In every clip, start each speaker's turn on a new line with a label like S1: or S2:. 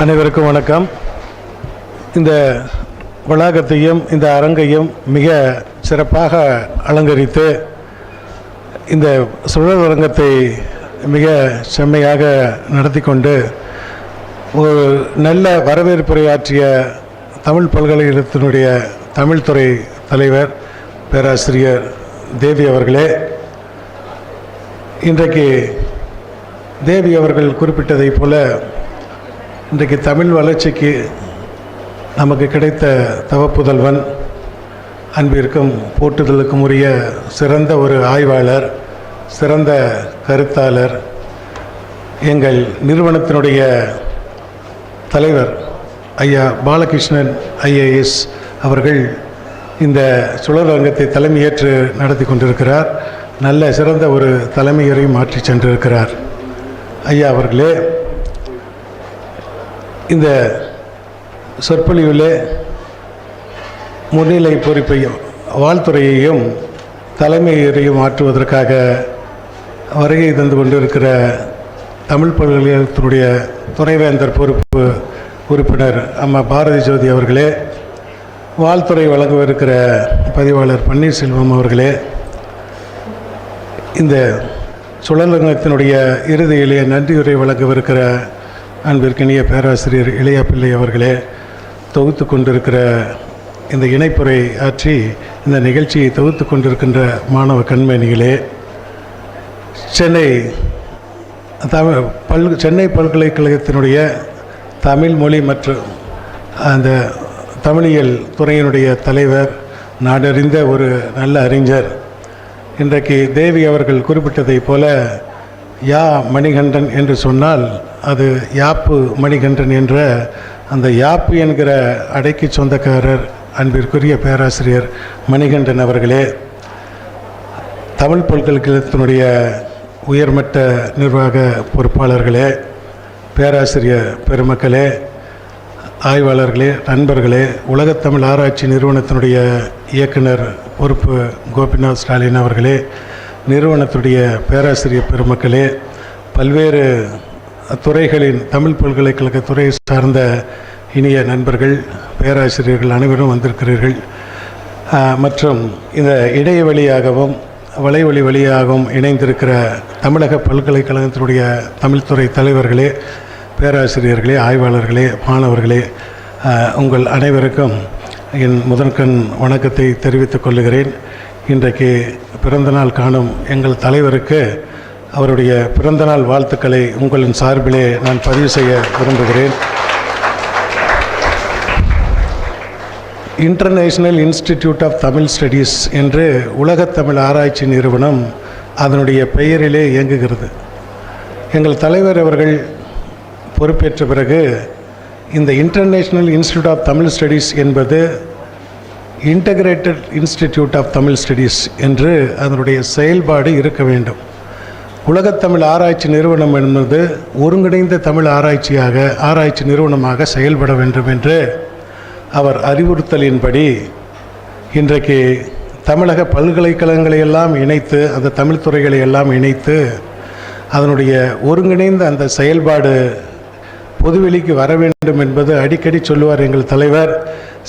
S1: அனைவருக்கும் வணக்கம். இந்த வளாகத்தையும் இந்த அரங்கையும் மிக சிறப்பாக அலங்கரித்து இந்த சுழல் அரங்கத்தை மிக செம்மையாக நடத்தி கொண்டு ஒரு நல்ல வரவேற்புரையாற்றிய தமிழ் பல்கலைக்கழகத்தினுடைய தமிழ்துறை தலைவர் பேராசிரியர் தேவி அவர்களே இன்றைக்கு தேவி அவர்கள் குறிப்பிட்டதைப் போல இன்றைக்கு தமிழ் வளர்ச்சிக்கு நமக்கு கிடைத்த தவப்புதல்வன் அன்பிற்கும் போட்டுதலுக்கும் உரிய சிறந்த ஒரு ஆய்வாளர் சிறந்த கருத்தாளர் எங்கள் நிறுவனத்தினுடைய தலைவர் ஐயா பாலகிருஷ்ணன் ஐஏஎஸ் அவர்கள் இந்த சுழலரங்கத்தை தலைமையேற்று நடத்தி கொண்டிருக்கிறார். நல்ல சிறந்த ஒரு தலைமையரையும் மாற்றி சென்றிருக்கிறார். ஐயா அவர்களே இந்த சொற்பொழிவிலே முன்னிலை பொறுப்பையும் வாழ்த்துறையையும் தலைமையரையும் மாற்றுவதற்காக வருகை தந்து கொண்டிருக்கிற தமிழ் பல்கலைக்கழகத்தினுடைய துணைவேந்தர் பொறுப்பு உறுப்பினர் அம்மா பாரதி ஜோதி அவர்களே வாழ்த்துறை வழங்கவிருக்கிற பதிவாளர் பன்னீர்செல்வம் அவர்களே இந்த சுழலங்கத்தினுடைய இறுதியிலே நன்றியுரை வழங்கவிருக்கிற அன்பிற்கினிய பேராசிரியர் இளையா பிள்ளை அவர்களே தொகுத்து கொண்டிருக்கிற இந்த இணைப்புரை ஆற்றி இந்த நிகழ்ச்சியை தொகுத்து கொண்டிருக்கின்ற மாணவ கண்மணிகளே சென்னை தமிழ் பல் சென்னை பல்கலைக்கழகத்தினுடைய தமிழ் மொழி மற்றும் அந்த தமிழியல் துறையினுடைய தலைவர் நாடறிந்த ஒரு நல்ல அறிஞர். இன்றைக்கு தேவி அவர்கள் குறிப்பிட்டதைப் போல யா மணிகண்டன் என்று சொன்னால் அது யாப்பு மணிகண்டன் என்ற அந்த யாப்பு என்கிற அடைக்கு சொந்தக்காரர் அன்பிற்குரிய பேராசிரியர் மணிகண்டன் அவர்களே தமிழ் பல்கலைக்கழகத்தினுடைய உயர்மட்ட நிர்வாக பொறுப்பாளர்களே பேராசிரியர் பெருமக்களே ஆய்வாளர்களே நண்பர்களே உலகத்தமிழ் ஆராய்ச்சி நிறுவனத்தினுடைய இயக்குனர் பொறுப்பு கோபிநாத் ஸ்டாலின் அவர்களே நிறுவனத்துடைய பேராசிரியர் பெருமக்களே பல்வேறு துறைகளின் தமிழ் பல்கலைக்கழக துறை சார்ந்த இனிய நண்பர்கள் பேராசிரியர்கள் அனைவரும் வந்திருக்கிறீர்கள். மற்றும் இந்த இடைவெளியாகவும் வலைவழி வழியாகவும் இணைந்திருக்கிற தமிழக பல்கலைக்கழகத்தினுடைய தமிழ்துறை தலைவர்களே பேராசிரியர்களே ஆய்வாளர்களே மாணவர்களே உங்கள் அனைவருக்கும் என் முதற்கண் வணக்கத்தை தெரிவித்துக் கொள்கிறேன் இன்றைக்கு பிறந்தநாள் காணும் எங்கள் தலைவருக்கு அவருடைய பிறந்தநாள் வாழ்த்துக்களை உங்களின் சார்பிலே நான் பதிவு செய்ய விரும்புகிறேன். International institute of Tamil studies என்று உலகத்தமிழ் ஆராய்ச்சி நிறுவனம் அதனுடைய பெயரிலே இயங்குகிறது. எங்கள் தலைவர் அவர்கள் பொறுப்பேற்ற பிறகு இந்த international institute of Tamil studies என்பது integrated institute of Tamil studies என்று அதனுடைய செயல்பாடு இருக்க வேண்டும். உலகத்தமிழ் ஆராய்ச்சி நிறுவனம் என்பது ஒருங்கிணைந்த தமிழ் ஆராய்ச்சியாக ஆராய்ச்சி நிறுவனமாக செயல்பட வேண்டும் என்று அவர் அறிவுறுத்தலின்படி இன்றைக்கு தமிழக பல்கலைக்கழகங்களை எல்லாம் இணைத்து அந்த தமிழ் துறைகளை எல்லாம் இணைத்து அதனுடைய ஒருங்கிணைந்த அந்த செயல்பாடு பொதுவெளிக்கு வர வேண்டும் என்பது அடிக்கடி சொல்லுவார் எங்கள் தலைவர்.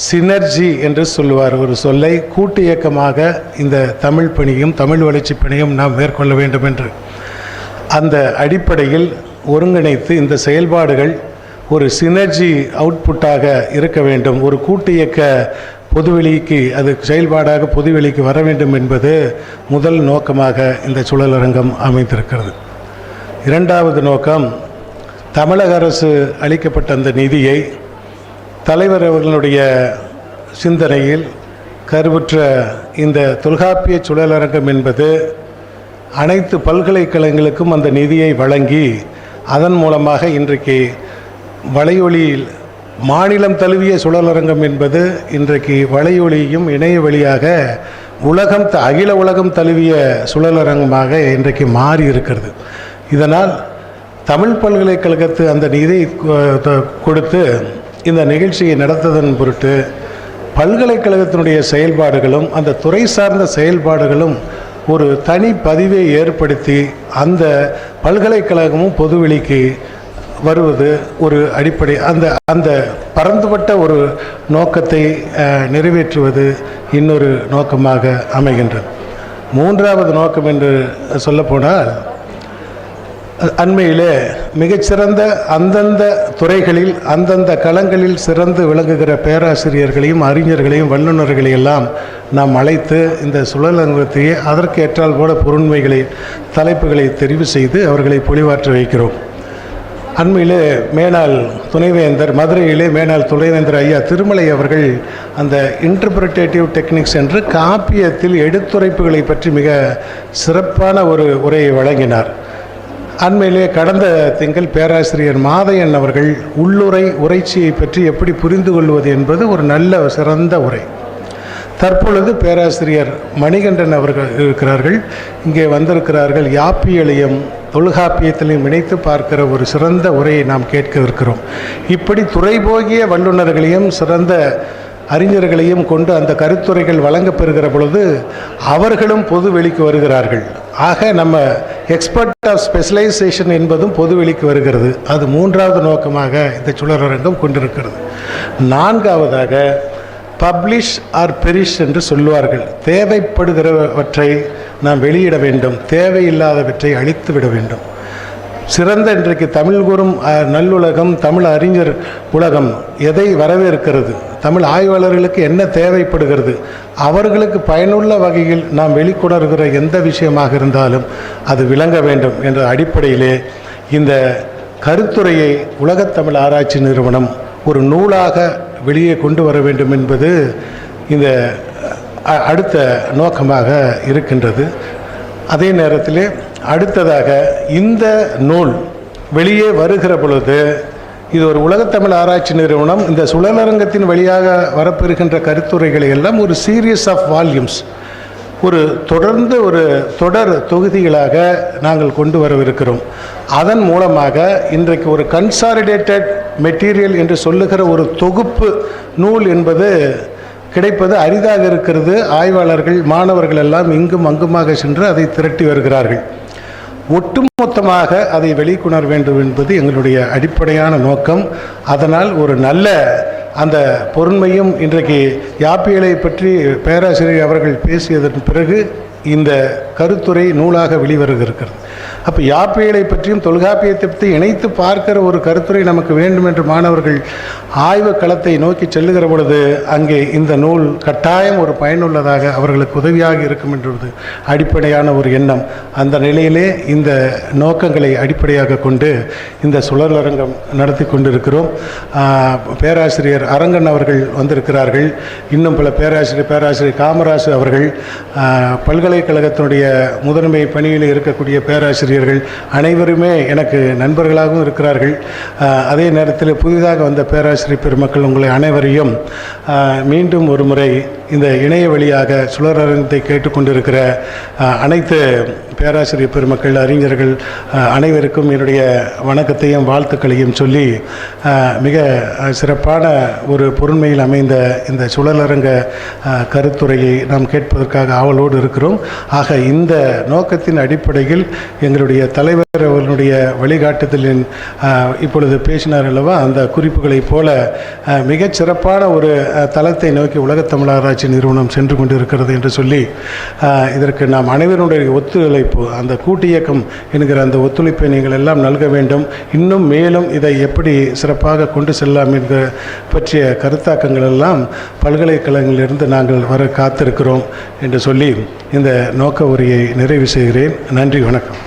S1: சினர்ஜி என்று சொல்லுவார் ஒரு சொல்லை. கூட்டு இயக்கமாக இந்த தமிழ் பணியும் தமிழ் வளர்ச்சி பணியும் நாம் மேற்கொள்ள வேண்டும் என்று. அந்த அடிப்படையில் ஒருங்கிணைத்து இந்த செயல்பாடுகள் ஒரு சினர்ஜி அவுட்புட்டாக இருக்க வேண்டும். ஒரு கூட்டு இயக்க பொதுவெளிக்கு அது செயல்பாடாக பொதுவெளிக்கு வர வேண்டும் என்பது முதல் நோக்கமாக இந்த சுழலரங்கம் அமைந்திருக்கிறது. இரண்டாவது நோக்கம் தமிழக அரசு அளிக்கப்பட்ட அந்த நிதியை தலைவர் அவர்களுடைய சிந்தனையில் கருவுற்ற இந்த தொல்காப்பிய சுழலரங்கம் என்பது அனைத்து பல்கலைக்கழகங்களுக்கும் அந்த நிதியை வழங்கி அதன் மூலமாக இன்றைக்கு வலையொலியில் மாநிலம் தழுவிய சுழலரங்கம் என்பது இன்றைக்கு வலையொலியும் இணைய வழியாக உலகம் த- அகில உலகம் தழுவிய சுழலரங்கமாக இன்றைக்கு மாறி இருக்கிறது. இதனால் தமிழ் பல்கலைக்கழகத்து அந்த நிதியை கொ- த- கொடுத்து இந்த நிகழ்ச்சியை நடத்ததன் பொருட்டு பல்கலைக்கழகத்தினுடைய செயல்பாடுகளும் அந்த துறை சார்ந்த செயல்பாடுகளும் ஒரு தனி பதிவை ஏற்படுத்தி அந்த பல்கலைக்கழகமும் பொதுவெளிக்கு வருவது ஒரு அடிப்படை அந்த அந்த பரந்துபட்ட ஒரு நோக்கத்தை நிறைவேற்றுவது இன்னொரு நோக்கமாக அமைகின்றது. மூன்றாவது நோக்கம் என்று சொல்லப்போனால் அண்மையிலே மிகச்சிறந்த அந்தந்த துறைகளில் அந்தந்த களங்களில் சிறந்து விளங்குகிற பேராசிரியர்களையும் அறிஞர்களையும் வல்லுநர்களையெல்லாம் நாம் அழைத்து இந்த சுழலங்கத்தையே அதற்கு ஏற்றால் போல பொருண்மைகளை தலைப்புகளை தெரிவு செய்து அவர்களை பொழிவாற்ற வைக்கிறோம். அண்மையிலே மேனாள் துணைவேந்தர் மதுரையிலே மேனாள் துணைவேந்தர் ஐயா திருமலை அவர்கள் அந்த இன்டர்பிரிட்டேட்டிவ் டெக்னிக்ஸ் என்று காப்பியத்தில் எடுத்துரைப்புகளை பற்றி மிக சிறப்பான ஒரு உரையை வழங்கினார். அண்மையிலே கடந்த திங்கள் பேராசிரியர் மாதையன் அவர்கள் உள்ளுரை உரைச்சியை பற்றி எப்படி புரிந்து கொள்வது என்பது ஒரு நல்ல சிறந்த உரை. தற்பொழுது பேராசிரியர் மணிகண்டன் அவர்கள் இருக்கிறார்கள். இங்கே வந்திருக்கிறார்கள். யாப்பியலையும் தொல்காப்பியத்திலையும் இணைத்து பார்க்கிற ஒரு சிறந்த உரையை நாம் கேட்க இருக்கிறோம் இப்படி துறைபோகிய வல்லுநர்களையும் சிறந்த அறிஞர்களையும் கொண்டு அந்த கருத்துரைகள் வழங்கப்பெறுகிற பொழுது அவர்களும் பொது வெளிக்கு வருகிறார்கள். ஆக நம்ம எக்ஸ்பர்ட் ஆஃப் ஸ்பெஷலைசேஷன் என்பதும் பொதுவெளிக்கு வருகிறது. அது மூன்றாவது நோக்கமாக இந்த சுழலரங்கம் கொண்டிருக்கிறது. நான்காவதாக பப்ளிஷ் ஆர் பெரிஷ் என்று சொல்லுவார்கள். தேவைப்படுகிறவற்றை நாம் வெளியிட வேண்டும். தேவையில்லாதவற்றை அழித்து விட வேண்டும். சிறந்த இன்றைக்கு தமிழ் கூறும் நல்லுலகம் தமிழ் அறிஞர் உலகம் எதை வரவேற்கிறது? தமிழ் ஆய்வாளர்களுக்கு என்ன தேவைப்படுகிறது? அவர்களுக்கு பயனுள்ள வகையில் நாம் வெளிக்கொணர்கிற எந்த விஷயமாக இருந்தாலும் அது விளங்க வேண்டும் என்ற அடிப்படையிலே இந்த கருத்துரையை உலகத்தமிழ் ஆராய்ச்சி நிறுவனம் ஒரு நூலாக வெளியே கொண்டு வர வேண்டும் என்பது இந்த அடுத்த நோக்கமாக இருக்கின்றது. அதே நேரத்தில் அடுத்ததாக இந்த நூல் வெளியே வருகிற பொழுது இது ஒரு உலகத்தமிழ் ஆராய்ச்சி நிறுவனம். இந்த சுழலரங்கத்தின் வழியாக வரப்பெறுகின்ற கருத்துரைகளை எல்லாம் ஒரு சீரியஸ் ஆஃப் வால்யூம்ஸ் ஒரு தொடர்ந்து ஒரு தொடர் தொகுதிகளாக நாங்கள் கொண்டு வரவிருக்கிறோம். அதன் மூலமாக இன்றைக்கு ஒரு கன்சாலிடேட்டட் மெட்டீரியல் என்று சொல்லுகிற ஒரு தொகுப்பு நூல் என்பது கிடைப்பது அரிதாக இருக்கிறது. ஆய்வாளர்கள் மாணவர்கள் எல்லாம் இங்கும் அங்குமாக சென்று அதை திரட்டி வருகிறார்கள். ஒட்டுமொத்தமாக அதை வெளிக்கொணர வேண்டும் என்பது எங்களுடைய அடிப்படையான நோக்கம். அதனால் ஒரு நல்ல அந்த பொருண்மையும் இன்றைக்கு யாப்பியலை பற்றி பேராசிரியர் அவர்கள் பேசியதன் பிறகு இந்த கருத்துரை நூலாக வெளிவருகிறது அப்போ யாப்பியலை பற்றியும் தொல்காப்பியத்தை பற்றி இணைத்து பார்க்கிற ஒரு கருத்துரை நமக்கு வேண்டும் என்று மாணவர்கள் ஆய்வு களத்தை நோக்கி செல்லுகிற பொழுது அங்கே இந்த நூல் கட்டாயம் ஒரு பயனுள்ளதாக அவர்களுக்கு உதவியாக இருக்கும் என்றது அடிப்படையான ஒரு எண்ணம். அந்த நிலையிலே இந்த நோக்கங்களை அடிப்படையாக கொண்டு இந்த சுழலரங்கம் நடத்தி கொண்டிருக்கிறோம். பேராசிரியர் அரங்கன் அவர்கள் வந்திருக்கிறார்கள். இன்னும் பல பேராசிரியர் பேராசிரியர் காமராசு அவர்கள் பல்கலைக்கழகத்தினுடைய முதன்மை பணியில் இருக்கக்கூடிய பேராசிரியர்கள் அனைவருமே எனக்கு நண்பர்களாகவும் இருக்கிறார்கள். அதே நேரத்தில் புதிதாக வந்த பேராசிரியர் பெருமக்கள் உங்களை அனைவரையும் மீண்டும் ஒரு முறை இந்த இணைய வழியாக சுழலரங்கத்தை கேட்டுக்கொண்டிருக்கிற அனைத்து பேராசிரியர் பெருமக்கள் அறிஞர்கள் அனைவருக்கும் என்னுடைய வணக்கத்தையும் வாழ்த்துக்களையும் சொல்லி மிக சிறப்பான ஒரு பொருண்மையில் அமைந்த இந்த சுழலரங்க கருத்துரையை நாம் கேட்பதற்காக ஆவலோடு இருக்கிறோம். ஆக இந்த நோக்கத்தின் அடிப்படையில் எங்களுடைய தலைவர் அவர்களுடைய வழிகாட்டுதலின் இப்பொழுது பேசினார் அல்லவா அந்த குறிப்புகளைப் போல மிகச் சிறப்பான ஒரு தளத்தை நோக்கி உலகத்தமிழராக ஆராய்ச்சி நிறுவனம் சென்று கொண்டிருக்கிறது என்று சொல்லி இதற்கு நாம் அனைவருடைய ஒத்துழைப்பு அந்த கூட்டு இயக்கம் என்கிற அந்த ஒத்துழைப்பை நீங்கள் எல்லாம் நல்க வேண்டும். இன்னும் மேலும் இதை எப்படி சிறப்பாக கொண்டு செல்லலாம் என்கிற பற்றிய கருத்தாக்கங்கள் எல்லாம் பல்கலைக்கழகங்களிலிருந்து நாங்கள் வர காத்திருக்கிறோம் என்று சொல்லி இந்த நோக்க உரையை நிறைவு செய்கிறேன். நன்றி வணக்கம்.